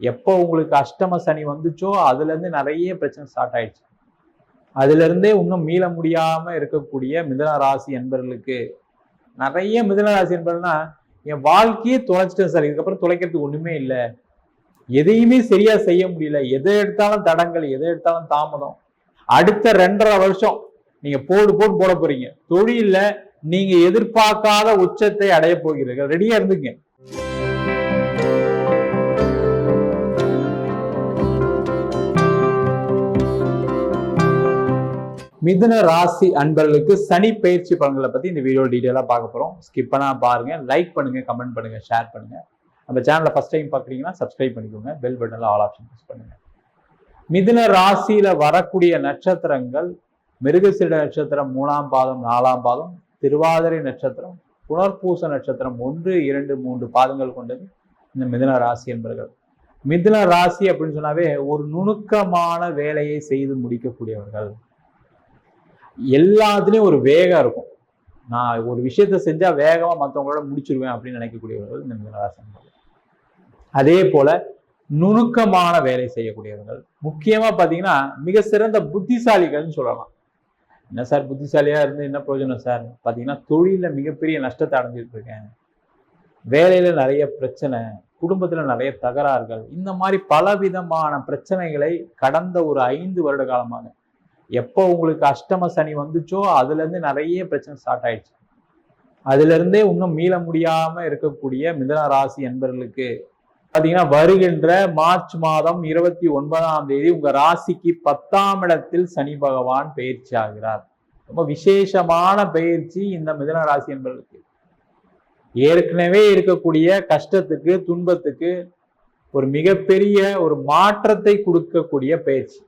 எப்போ உங்களுக்கு அஷ்டம சனி வந்துச்சோ அதுல இருந்து நிறைய பிரச்சனை ஸ்டார்ட் ஆயிடுச்சு. அதுல இருந்தே இன்னும் மீள முடியாம இருக்கக்கூடிய மிதன ராசி என்பவர்களுக்கு நிறைய மிதன ராசி என்பவர்கள்னா என் வாழ்க்கையே தொலைச்சிட்டேன் சார். இதுக்கப்புறம் தொலைக்கிறதுக்கு ஒண்ணுமே இல்லை. எதையுமே சரியா செய்ய முடியல. எதை எடுத்தாலும் தடங்கள் எதை எடுத்தாலும் தாமதம். அடுத்த ரெண்டரை வருஷம் நீங்க போடு போடு போட போறீங்க. தொழிலில் நீங்க எதிர்பார்க்காத உச்சத்தை அடைய போகிறீர்கள். ரெடியா இருந்துங்க மிதுன ராசி அன்பர்களுக்கு சனி பயிற்சி பலன்களை பத்தி இந்த வீடியோ டீட்டெயிலாக பார்க்க போறோம். ஸ்கிப் பண்ணா பாருங்க லைக் பண்ணுங்க கமெண்ட் பண்ணுங்க ஷேர் பண்ணுங்க. நம்ம சேனலில் ஃபர்ஸ்ட் டைம் பார்க்குறீங்கன்னா சப்ஸ்கிரைப் பண்ணிக்கோங்க பெல் பட்டனில் ஆல் ஆப்ஷன் ப்ரெஸ் பண்ணுங்க. மிதுன ராசியில் வரக்கூடிய நட்சத்திரங்கள் மிருகசீட நட்சத்திரம் மூணாம் பாதம் நாலாம் பாதம் திருவாதிரை நட்சத்திரம் புனர்பூச நட்சத்திரம் ஒன்று இரண்டு மூன்று பாதங்கள் கொண்டது இந்த மிதுன ராசி என்பர்கள் மிதுன ராசி அப்படின்னு சொன்னாவே ஒரு நுணுக்கமான வேலையை செய்து முடிக்கக்கூடியவர்கள். எல்லாத்துலேயும் ஒரு வேகம் இருக்கும். நான் ஒரு விஷயத்த செஞ்சால் வேகமாக மற்றவங்களோட முடிச்சிருவேன் அப்படின்னு நினைக்கக்கூடியவர்கள் இந்த மிதுன அதே போல நுணுக்கமான வேலை செய்யக்கூடியவர்கள். முக்கியமாக பார்த்தீங்கன்னா மிக சிறந்த புத்திசாலிகள்னு சொல்லலாம். என்ன சார் புத்திசாலியாக இருந்து என்ன பிரயோஜனம் சார்? பார்த்தீங்கன்னா தொழிலில் மிகப்பெரிய நஷ்டத்தை அடைஞ்சிட்டு இருக்கேன். வேலையில் நிறைய பிரச்சனை குடும்பத்தில் நிறைய தகராறுகள். இந்த மாதிரி பலவிதமான பிரச்சனைகளை கடந்த ஒரு ஐந்து வருட காலமாக எப்போ உங்களுக்கு அஷ்டம சனி வந்துச்சோ அதுல இருந்து நிறைய பிரச்சனை ஸ்டார்ட் ஆயிடுச்சு. அதுல இருந்தே இன்னும் மீள முடியாம இருக்கக்கூடிய மிதன ராசி என்பர்களுக்கு பாத்தீங்கன்னா வருகின்ற மார்ச் மாதம் இருபத்தி ஒன்பதாம் தேதி உங்க ராசிக்கு பத்தாம் இடத்தில் சனி பகவான் பயிற்சி ஆகிறார். ரொம்ப விசேஷமான பயிற்சி இந்த மிதன ராசி என்பர்களுக்கு ஏற்கனவே இருக்கக்கூடிய கஷ்டத்துக்கு துன்பத்துக்கு ஒரு மிகப்பெரிய ஒரு மாற்றத்தை கொடுக்கக்கூடிய பயிற்சி.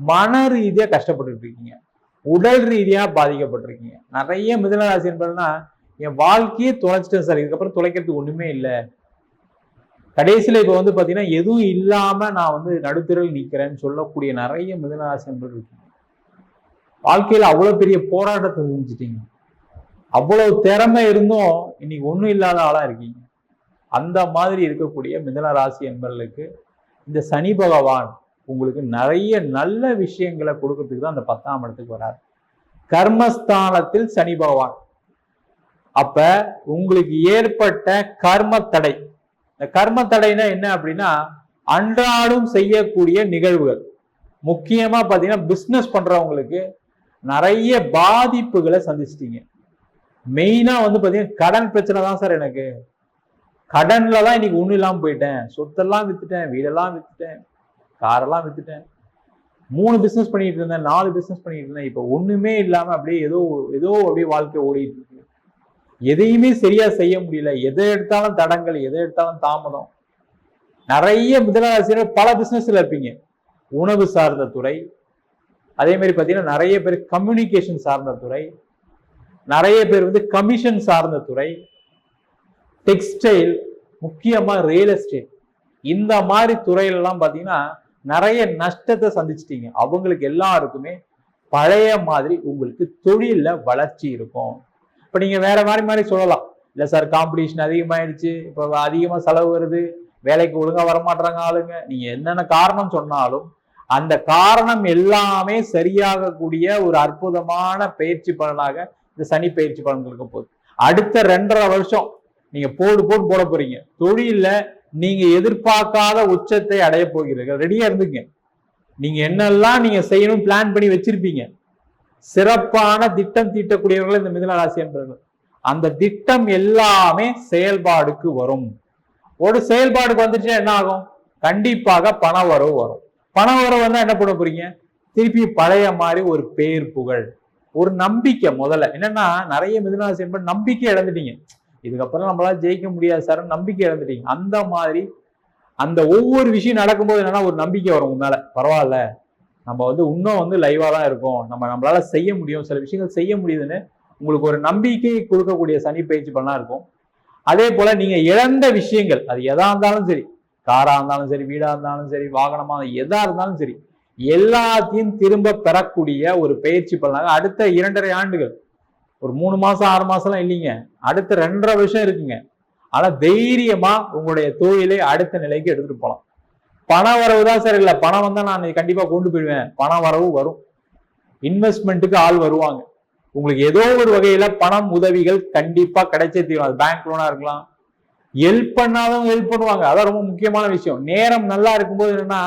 மன ரீதியா கஷ்டப்பட்டு இருக்கீங்க. உடல் ரீதியா பாதிக்கப்பட்டிருக்கீங்க. நிறைய மிதனராசி என்பதுனா என் வாழ்க்கையே தொலைச்சிட்டேன் சார். இதுக்கப்புறம் தொலைக்கிறதுக்கு ஒண்ணுமே இல்லை. கடைசியில இப்ப வந்து பாத்தீங்கன்னா எதுவும் இல்லாம நான் வந்து நடுத்தரில் நிற்கிறேன்னு சொல்லக்கூடிய நிறைய மிதனராசி என்பது இருக்கீங்க. வாழ்க்கையில அவ்வளவு பெரிய போராட்டத்தை செஞ்சுட்டீங்க. அவ்வளவு திறமை இருந்தும் இன்னைக்கு ஒன்றும் இல்லாத ஆளா இருக்கீங்க. அந்த மாதிரி இருக்கக்கூடிய மிதன ராசி இந்த சனி பகவான் உங்களுக்கு நிறைய நல்ல விஷயங்களை கொடுக்கறதுக்கு தான் அந்த பத்தாம் இடத்துக்கு வராரு. கர்மஸ்தானத்தில் சனி பகவான். அப்ப உங்களுக்கு ஏற்பட்ட கர்ம தடை. இந்த கர்ம தடைனா என்ன அப்படின்னா அன்றாடம் செய்யக்கூடிய நிகழ்வுகள். முக்கியமா பாத்தீங்கன்னா பிஸ்னஸ் பண்றவங்களுக்கு நிறைய பாதிப்புகளை சந்திச்சிட்டீங்க. மெயினா வந்து பாத்தீங்கன்னா கடன் பிரச்சனை தான் சார் எனக்கு. கடன்ல தான் இன்னைக்கு ஒண்ணும் இல்லாம போயிட்டேன். சொத்தெல்லாம் வித்துட்டேன் வீடெல்லாம் வித்துட்டேன். காரெல்லாம் வித்துட்டேன். மூணு பிசினஸ் பண்ணிட்டு இருந்தேன் நாலு பிசினஸ் பண்ணிட்டு இருந்தேன். இப்போ ஒண்ணுமே இல்லாம அப்படியே ஏதோ ஏதோ அப்படியே வாழ்க்கை ஓடிட்டு இருக்கு. எதையுமே சரியா செய்ய முடியல. எதை எடுத்தாலும் தடங்கள் எதை எடுத்தாலும் தாமதம். நிறைய முதலாசிரியர் பல பிசினஸ்ல இருப்பீங்க. உணவு சார்ந்த துறை அதே மாதிரி பார்த்தீங்கன்னா நிறைய பேர் கம்யூனிகேஷன் சார்ந்த துறை நிறைய பேர் வந்து கமிஷன் சார்ந்த துறை டெக்ஸ்டைல் முக்கியமாக ரியல் எஸ்டேட் இந்த மாதிரி துறையிலலாம் பார்த்தீங்கன்னா நிறைய நஷ்டத்தை சந்திச்சிட்டீங்க. அவங்களுக்கு எல்லாருக்குமே பழைய மாதிரி உங்களுக்கு தொழிலில் வளர்ச்சி இருக்கும். இப்போ நீங்கள் வேற மாதிரி மாதிரி சொல்லலாம். இல்லை சார் காம்படிஷன் அதிகமாயிடுச்சு இப்போ அதிகமாக செலவு வருது. வேலைக்கு ஒழுங்காக வரமாட்டுறாங்க ஆளுங்க. நீங்கள் என்னென்ன காரணம் சொன்னாலும் அந்த காரணம் எல்லாமே சரியாகக்கூடிய ஒரு அற்புதமான பயிற்சி பலனாக இந்த சனி பயிற்சி பலன்களுக்கு போகுது. அடுத்த ரெண்டரை வருஷம் நீங்கள் போடு போட்டு போட போகிறீங்க தொழிலில் நீங்க எதிர்பார்க்காத உச்சத்தை அடைய போகிறீர்கள். ரெடியா இருந்துங்க. நீங்க என்னெல்லாம் நீங்க செய்யணும் பிளான் பண்ணி வச்சிருப்பீங்க. சிறப்பான திட்டம் தீட்டக்கூடியவர்கள் இந்த மிதுன ராசி என்பவர்கள். அந்த திட்டம் எல்லாமே செயல்பாடுக்கு வரும். ஒரு செயல்பாடுக்கு வந்துச்சுன்னா என்ன ஆகும்? கண்டிப்பாக பண வரவு வரும். பண வரவு வந்தா என்ன பண்ண போறீங்க? திருப்பி பழைய மாதிரி ஒரு பேர் புகழ். ஒரு நம்பிக்கை முதல்ல. என்னன்னா நிறைய மிதுனராசி என்பது நம்பிக்கை இழந்துட்டீங்க. இதுக்கப்புறம் நம்மளால ஜெயிக்க முடியாது சார் நம்பிக்கை இழந்துட்டீங்க. அந்த மாதிரி அந்த ஒவ்வொரு விஷயம் நடக்கும்போது என்னன்னா ஒரு நம்பிக்கை வரும் உங்க மேல பரவாயில்ல. நம்ம வந்து இன்னும் வந்து லைவா தான் இருக்கோம். நம்ம நம்மளால செய்ய முடியும். சில விஷயங்கள் செய்ய முடியுதுன்னு உங்களுக்கு ஒரு நம்பிக்கை கொடுக்கக்கூடிய சனி பயிற்சி பண்ணலாம் இருக்கும். அதே போல நீங்க இழந்த விஷயங்கள் அது எதா இருந்தாலும் சரி காரா இருந்தாலும் சரி வீடா இருந்தாலும் சரி வாகனமா எதா இருந்தாலும் சரி எல்லாத்தையும் திரும்ப பெறக்கூடிய ஒரு பயிற்சி பண்ணாங்க அடுத்த இரண்டரை ஆண்டுகள் ஒரு மூணு மாசம் ஆறு மாசம்லாம் இல்லைங்க. அடுத்த ரெண்டரை வருஷம் இருக்குங்க. ஆனா தைரியமா உங்களுடைய தொழிலை அடுத்த நிலைக்கு எடுத்துட்டு போகலாம் பண வரவு தான் சார் இல்லை. பணம் வந்தால் நான் கண்டிப்பாக கொண்டு போயிடுவேன். பண வரவு வரும். இன்வெஸ்ட்மெண்ட்டுக்கு ஆள் வருவாங்க. உங்களுக்கு ஏதோ ஒரு வகையில் பணம் உதவிகள் கண்டிப்பாக கிடைச்சே தீரும். அது பேங்க் லோனாக இருக்கலாம். ஹெல்ப் பண்ணாதவங்க ஹெல்ப் பண்ணுவாங்க. அதான் ரொம்ப முக்கியமான விஷயம். நேரம் நல்லா இருக்கும்போது என்னன்னா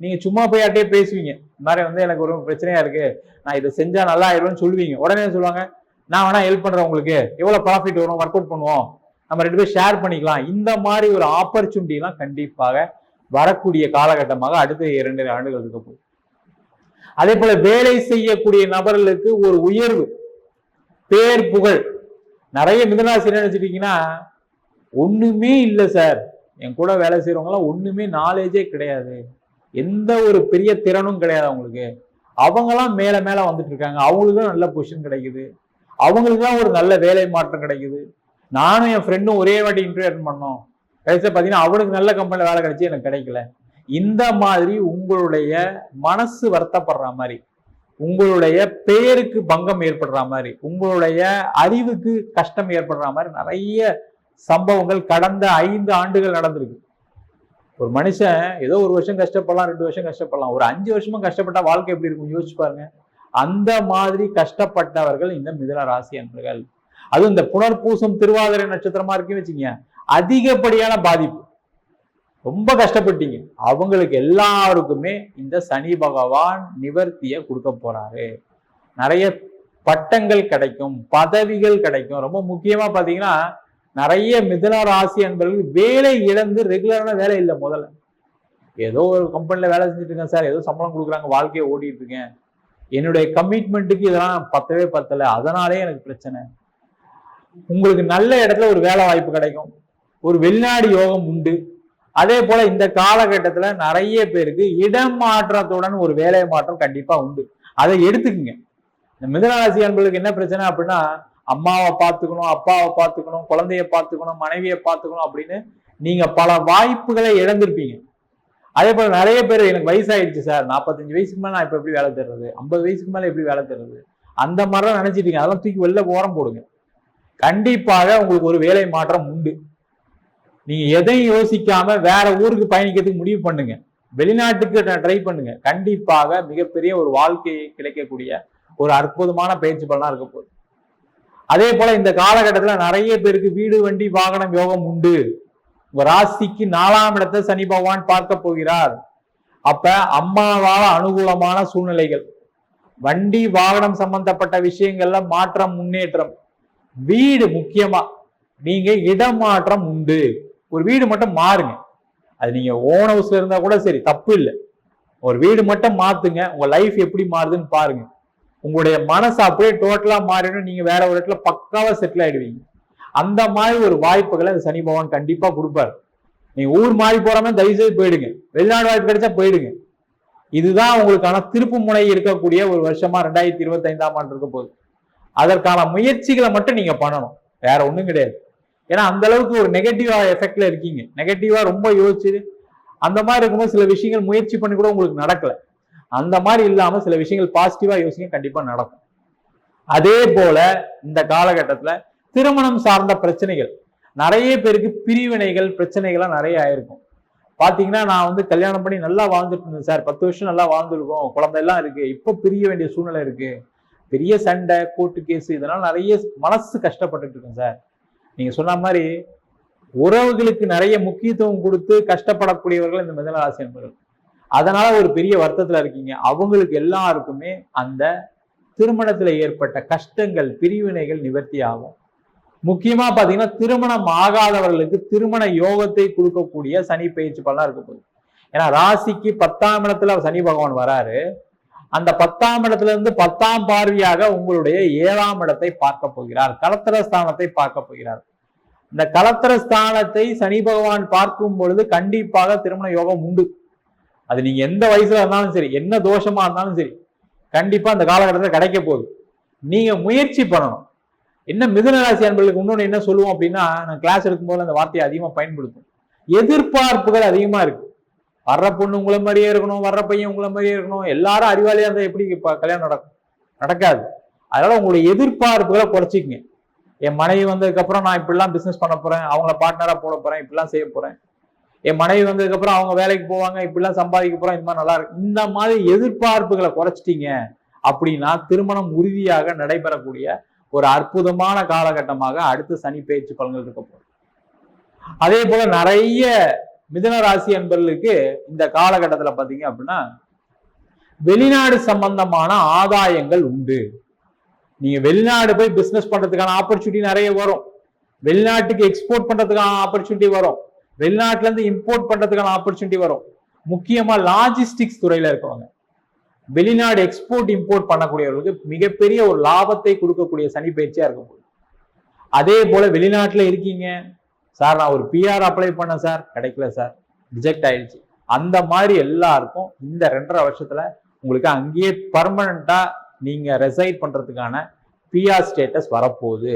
நீங்க சும்மா போய் அட்டையே பேசுவீங்க. இந்த மாதிரி வந்து எனக்கு ஒரு பிரச்சனையா இருக்கு. நான் இதை செஞ்சா நல்லா ஆயிடும்னு சொல்லுவீங்க. உடனே சொல்லுவாங்க நான் வேணா ஹெல்ப் பண்றேன் உங்களுக்கு. எவ்வளவு ப்ராஃபிட் வரும்? ஒர்க் அவுட் பண்ணுவோம். நம்ம ரெண்டு பேரும் ஷேர் பண்ணிக்கலாம். இந்த மாதிரி ஒரு ஆப்பர்ச்சுனிட்டிலாம் கண்டிப்பாக வரக்கூடிய காலகட்டமாக அடுத்த இரண்டு ஆண்டுகள் இருக்க போகுது. அதே போல வேலை செய்யக்கூடிய நபர்களுக்கு ஒரு உயர்வு பேர் புகழ். நிறைய மிதனாசி என்ன நினைச்சிட்டீங்கன்னா ஒண்ணுமே இல்லை சார். என் கூட வேலை செய்யறவங்களாம் ஒண்ணுமே நாலேஜே கிடையாது. எந்த ஒரு பெரிய திறனும் கிடையாது அவங்களுக்கு. அவங்கெல்லாம் மேல மேல வந்துட்டு இருக்காங்க. அவங்களுக்கும் நல்ல பொசிஷன் கிடைக்குது. அவங்களுக்குலாம் ஒரு நல்ல வேலை மாற்றம் கிடைக்குது. நானும் என் ஃப்ரெண்டும் ஒரே வாட்டி இன்டர்வியூ அட்டன் பண்ணோம். கடைசியாக பார்த்தீங்கன்னா அவனுக்கு நல்ல கம்பெனியில் வேலை கிடைச்சி எனக்கு கிடைக்கல. இந்த மாதிரி உங்களுடைய மனசு வருத்தப்படுற மாதிரி உங்களுடைய பெயருக்கு பங்கம் ஏற்படுற மாதிரி உங்களுடைய அறிவுக்கு கஷ்டம் ஏற்படுற மாதிரி நிறைய சம்பவங்கள் கடந்த ஐந்து ஆண்டுகள் நடந்திருக்கு. ஒரு மனுஷன் ஏதோ ஒரு வருஷம் கஷ்டப்படலாம் ரெண்டு வருஷம் கஷ்டப்படலாம் ஒரு அஞ்சு வருஷமா கஷ்டப்பட்டா வாழ்க்கை எப்படி இருக்கும்? யோசிச்சு பாருங்க. அந்த மாதிரி கஷ்டப்பட்டவர்கள் இந்த மிதுன ராசி அன்பர்கள். அதுவும் இந்த புனர்பூசம் திருவாதிரை நட்சத்திரமா இருக்குன்னு வச்சுங்க அதிகப்படியான பாதிப்பு. ரொம்ப கஷ்டப்பட்டீங்க. அவங்களுக்கு எல்லாருக்குமே இந்த சனி பகவான் நிவர்த்திய கொடுக்க போறாரு. நிறைய பட்டங்கள் கிடைக்கும் பதவிகள் கிடைக்கும். ரொம்ப முக்கியமா பாத்தீங்கன்னா நிறைய மிதுன ராசி அன்பர்கள் வேலை இழந்து ரெகுலரான வேலை இல்லை முதல்ல. ஏதோ ஒரு கம்பெனில வேலை செஞ்சுட்டு இருக்கேன் சார் ஏதோ சம்பளம் கொடுக்குறாங்க வாழ்க்கையை ஓடிட்டு இருக்கேன். என்னுடைய கமிட்மெண்ட்டுக்கு இதெல்லாம் பத்தவே பத்தல. அதனாலே எனக்கு பிரச்சனை. உங்களுக்கு நல்ல இடத்துல ஒரு வேலை வாய்ப்பு கிடைக்கும். ஒரு வெளிநாடு யோகம் உண்டு. அதே போல இந்த காலகட்டத்தில் நிறைய பேருக்கு இடம் மாற்றத்துடன் ஒரு வேலை மாற்றம் கண்டிப்பா உண்டு. அதை எடுத்துக்குங்க. இந்த மிதனராசி அன்பர்களுக்கு என்ன பிரச்சனை அப்படின்னா அம்மாவை பார்த்துக்கணும் அப்பாவை பார்த்துக்கணும் குழந்தைய பார்த்துக்கணும் மனைவியை பார்த்துக்கணும் அப்படின்னு நீங்க பல வாய்ப்புகளை இழந்திருப்பீங்க. அதே போல நிறைய பேர் எனக்கு வயசாயிடுச்சு சார். நாற்பத்தஞ்சு வயசுக்கு மேலே நான் இப்போ எப்படி வேலை தர்றது ஐம்பது வயசுக்கு மேலே எப்படி வேலை தர்றது அந்த மாதிரிலாம் நினைச்சிட்டீங்க. அதெல்லாம் தூக்கி வெளில ஓரம் போடுங்க. கண்டிப்பாக உங்களுக்கு ஒரு வேலை மாற்றம் உண்டு. நீங்க எதையும் யோசிக்காம வேற ஊருக்கு பயணிக்கிறதுக்கு முடிவு பண்ணுங்க. வெளிநாட்டுக்கு ட்ரை பண்ணுங்க. கண்டிப்பாக மிகப்பெரிய ஒரு வாழ்க்கையை கிடைக்கக்கூடிய ஒரு அற்புதமான பயிற்சி பலனா இருக்க போகுது. அதே போல இந்த காலகட்டத்தில் நிறைய பேருக்கு வீடு வண்டி வாகனம் யோகம் உண்டு. உங்க ராசிக்கு நாலாம் இடத்தை சனி பகவான் பார்க்க போகிறார். அப்ப அம்மாவால அனுகூலமான சூழ்நிலைகள். வண்டி வாகனம் சம்பந்தப்பட்ட விஷயங்கள்ல மாற்றம் முன்னேற்றம். வீடு முக்கியமா. நீங்க இடமாற்றம் உண்டு. ஒரு வீடு மட்டும் மாறுங்க. அது நீங்க ஓன் ஹவுஸ்ல இருந்தா கூட சரி தப்பு இல்லை. ஒரு வீடு மட்டும் மாத்துங்க. உங்க லைஃப் எப்படி மாறுதுன்னு பாருங்க. உங்களுடைய மனசு அப்படியே டோட்டலா மாறிடும். நீங்க வேற ஒரு இடத்துல பக்காவா செட்டில் ஆயிடுவீங்க. அந்த மாதிரி ஒரு வாய்ப்புகளை அந்த சனி பகவான் கண்டிப்பா கொடுப்பாரு. நீங்க ஊர் மாறி போறாம தயவு செய்து போயிடுங்க. வெளிநாடு வாய்ப்பு கிடைச்சா போயிடுங்க. இதுதான் உங்களுக்கான திருப்பு முனை இருக்கக்கூடிய ஒரு வருஷமா ரெண்டாயிரத்தி இருபத்தி ஐந்தாம் ஆண்டு இருக்க போகுது. அதற்கான முயற்சிகளை மட்டும் நீங்க பண்ணணும். வேற ஒண்ணும் கிடையாது. ஏன்னா அந்த அளவுக்கு ஒரு நெகட்டிவா எஃபெக்ட்ல இருக்கீங்க. நெகட்டிவா ரொம்ப யோசிச்சு அந்த மாதிரி இருக்கும்போது சில விஷயங்கள் முயற்சி பண்ணி கூட உங்களுக்கு நடக்கல. அந்த மாதிரி இல்லாம சில விஷயங்கள் பாசிட்டிவா யோசிங்க கண்டிப்பா நடக்கும். அதே போல இந்த காலகட்டத்துல திருமணம் சார்ந்த பிரச்சனைகள். நிறைய பேருக்கு பிரிவினைகள் பிரச்சனைகள்லாம் நிறைய ஆயிருக்கும். பார்த்தீங்கன்னா நான் வந்து கல்யாணம் பண்ணி நல்லா வாழ்ந்துட்டு இருந்தேன் சார். பத்து வருஷம் நல்லா வாழ்ந்துருக்கோம். குழந்தையெல்லாம் இருக்குது இருக்கு. இப்போ பிரிய வேண்டிய சூழ்நிலை இருக்கு. பெரிய சண்டை கோர்ட்டு கேஸ் இதெல்லாம் நிறைய மனசு கஷ்டப்பட்டுட்டு இருக்கேன் சார். நீங்க சொன்ன மாதிரி உறவுகளுக்கு நிறைய முக்கியத்துவம் கொடுத்து கஷ்டப்படக்கூடியவர்கள் இந்த மிதனராசி என்பவர்கள் அதனால ஒரு பெரிய வருத்தத்துல இருக்கீங்க. அவங்களுக்கு எல்லாருக்குமே அந்த திருமணத்தில் ஏற்பட்ட கஷ்டங்கள் பிரிவினைகள் நிவர்த்தி ஆகும். முக்கியமா பாத்தீங்கன்னா திருமணம் ஆகாதவர்களுக்கு திருமண யோகத்தை கொடுக்கக்கூடிய சனி பயிற்சி பலனா இருக்க போகுது. ஏன்னா ராசிக்கு பத்தாம் இடத்துல சனி பகவான் வராரு. அந்த பத்தாம் இடத்துல இருந்து பத்தாம் பார்வையாக உங்களுடைய ஏழாம் இடத்தை பார்க்க போகிறார். கலத்திர ஸ்தானத்தை பார்க்க போகிறார். இந்த கலத்திர ஸ்தானத்தை சனி பகவான் பார்க்கும் பொழுது கண்டிப்பாக திருமண யோகம் உண்டு. அது நீங்க எந்த வயசுல இருந்தாலும் சரி என்ன தோஷமா இருந்தாலும் சரி கண்டிப்பா அந்த காலகட்டத்தில் கிடைக்க போகுது. நீங்க முயற்சி பண்ணணும். என்ன மிதுன ராசி அன்பர்களுக்கு இன்னொன்று என்ன சொல்லுவோம் அப்படின்னா நான் கிளாஸ் எடுக்கும்போது அந்த வார்த்தையை அதிகமாக பயன்படுத்தும் எதிர்பார்ப்புகள் அதிகமாக இருக்கு. வர்ற பொண்ணு உங்களை மாதிரியே இருக்கணும் வர்ற பையன் உங்களை மாதிரியே இருக்கணும் எல்லாரும் அறிவாளியாக இருந்தால் எப்படி இப்போ கல்யாணம் நடக்கும்? நடக்காது. அதனால உங்களுடைய எதிர்பார்ப்புகளை குறைச்சிக்கங்க. என் மனைவி வந்ததுக்கப்புறம் நான் இப்படிலாம் பிஸ்னஸ் பண்ண போகிறேன் அவங்கள பார்ட்னராக போட போகிறேன் இப்படிலாம் செய்ய போகிறேன் என் மனைவி வந்ததுக்கப்புறம் அவங்க வேலைக்கு போவாங்க இப்படிலாம் சம்பாதிக்க போகிறோம் இந்த மாதிரி நல்லா இருக்கு. இந்த மாதிரி எதிர்பார்ப்புகளை குறைச்சிட்டீங்க அப்படின்னா திருமணம் உறுதியாக நடைபெறக்கூடிய ஒரு அற்புதமான காலகட்டமாக அடுத்து சனி பயிற்சி பலன்கள் இருக்க போகுது. அதே போல நிறைய மிதன ராசி என்பவர்களுக்கு இந்த காலகட்டத்தில் பார்த்தீங்க அப்படின்னா வெளிநாடு சம்பந்தமான ஆதாயங்கள் உண்டு. நீங்க வெளிநாடு போய் பிசினஸ் பண்றதுக்கான ஆப்பர்ச்சுனிட்டி நிறைய வரும். வெளிநாட்டுக்கு எக்ஸ்போர்ட் பண்றதுக்கான ஆப்பர்ச்சுனிட்டி வரும். வெளிநாட்டுல இருந்து இம்போர்ட் பண்றதுக்கான ஆப்பர்ச்சுனிட்டி வரும். முக்கியமா லாஜிஸ்டிக்ஸ் துறையில இருக்கவங்க வெளிநாடு எக்ஸ்போர்ட் இம்போர்ட் பண்ணக்கூடியவர்களுக்கு மிகப்பெரிய ஒரு லாபத்தை கொடுக்கக்கூடிய சனி பயிற்சியா இருக்க போகுது அதே போல வெளிநாட்டுல இருக்கீங்க. சார் நான் ஒரு பிஆர் அப்ளை பண்ண சார். கிடைக்கல சார். ரிஜெக்ட் ஆயிடுச்சு. அந்த மாதிரி எல்லாருக்கும் இந்த ரெண்டரை வருஷத்துல உங்களுக்கு அங்கேயே பர்மனண்டா நீங்க ரெசைட் பண்றதுக்கான பிஆர் ஸ்டேட்டஸ் வரப்போகுது.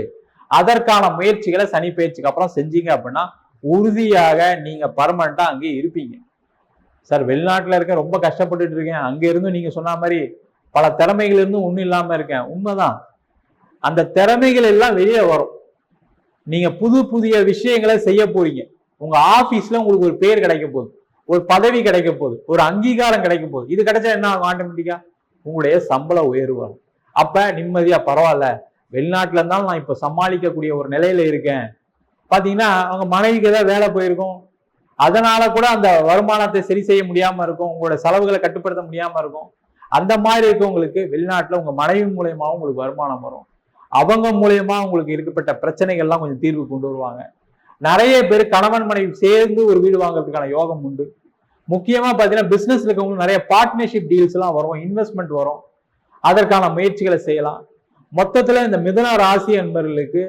அதற்கான முயற்சிகளை சனி பயிற்சிக்கு அப்புறம் செஞ்சீங்க அப்படின்னா உறுதியாக நீங்க பர்மனண்டா அங்கேயே இருப்பீங்க. சார் வெளிநாட்டில் இருக்க ரொம்ப கஷ்டப்பட்டுட்டு இருக்கேன். அங்கே இருந்தும் நீங்கள் சொன்ன மாதிரி பல திறமைகள் இருந்தும் ஒன்றும் இல்லாமல் இருக்கேன். உண்மைதான். அந்த திறமைகள் எல்லாம் வெளியே வரும். நீங்கள் புது புதிய விஷயங்களை செய்ய போறீங்க. உங்கள் ஆஃபீஸில் உங்களுக்கு ஒரு பேர் கிடைக்க போகுது. ஒரு பதவி கிடைக்க போகுது. ஒரு அங்கீகாரம் கிடைக்க போகுது. இது கிடைச்சா என்ன ஆகும் ஆட்டோமேட்டிக்காக உங்களுடைய சம்பள உயர்வு வரும். அப்போ நிம்மதியாக பரவாயில்ல. வெளிநாட்டில் இருந்தாலும் நான் இப்போ சமாளிக்கக்கூடிய ஒரு நிலையில் இருக்கேன். பார்த்தீங்கன்னா அவங்க மனைவிக்கு ஏதாவது வேலை போயிருக்கும். அதனால கூட அந்த வருமானத்தை சரி செய்ய முடியாம இருக்கும் உங்களோட செலவுகளை கட்டுப்படுத்த முடியாம இருக்கும். அந்த மாதிரி இருக்கவங்களுக்கு வெளிநாட்டுல உங்க மனைவி மூலயமாவும் உங்களுக்கு வருமானம் வரும். அவங்க மூலயமா உங்களுக்கு இருக்கப்பட்ட பிரச்சனைகள்லாம் கொஞ்சம் தீர்வு கொண்டு வருவாங்க. நிறைய பேர் கணவன் மனைவி சேர்ந்து ஒரு வீடு வாங்குறதுக்கான யோகம் உண்டு. முக்கியமா பாத்தீங்கன்னா பிசினஸ்ல இருக்கவங்களுக்கு நிறைய பார்ட்னர்ஷிப் டீல்ஸ் எல்லாம் வரும் இன்வெஸ்ட்மெண்ட் வரும். அதற்கான முயற்சிகளை செய்யலாம். மொத்தத்துல இந்த மிதன ராசி என்பவர்களுக்கு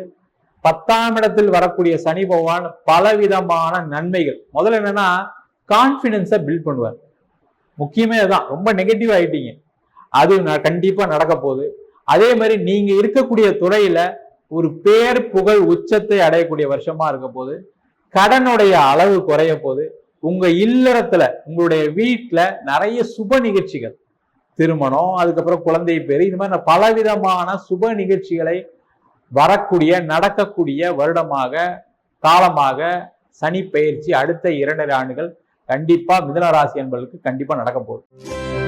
பத்தாம் இடத்தில் வரக்கூடிய சனி பகவான் பலவிதமான நன்மைகள். முதல்ல என்னன்னா கான்பிடன்ஸை பில்ட் பண்ணுவார். முக்கியமே அதுதான் ரொம்ப நெகட்டிவ் ஆயிட்டீங்க. அது கண்டிப்பா நடக்க போகுது. அதே மாதிரி நீங்க இருக்கக்கூடிய துறையில ஒரு பேர் புகழ் உச்சத்தை அடையக்கூடிய வருஷமா இருக்க போது கடனுடைய அளவு குறைய போது உங்க இல்லறத்துல உங்களுடைய வீட்டுல நிறைய சுப நிகழ்ச்சிகள். திருமணம் அதுக்கப்புறம் குழந்தை பேர் இது மாதிரி பலவிதமான சுப நிகழ்ச்சிகளை வரக்கூடிய நடக்கக்கூடிய வருடமாக காலமாக சனி பயிற்சி அடுத்த இரண்டரை ஆண்டுகள் கண்டிப்பா மிதனராசி என்பதற்கு கண்டிப்பா நடக்க போகுது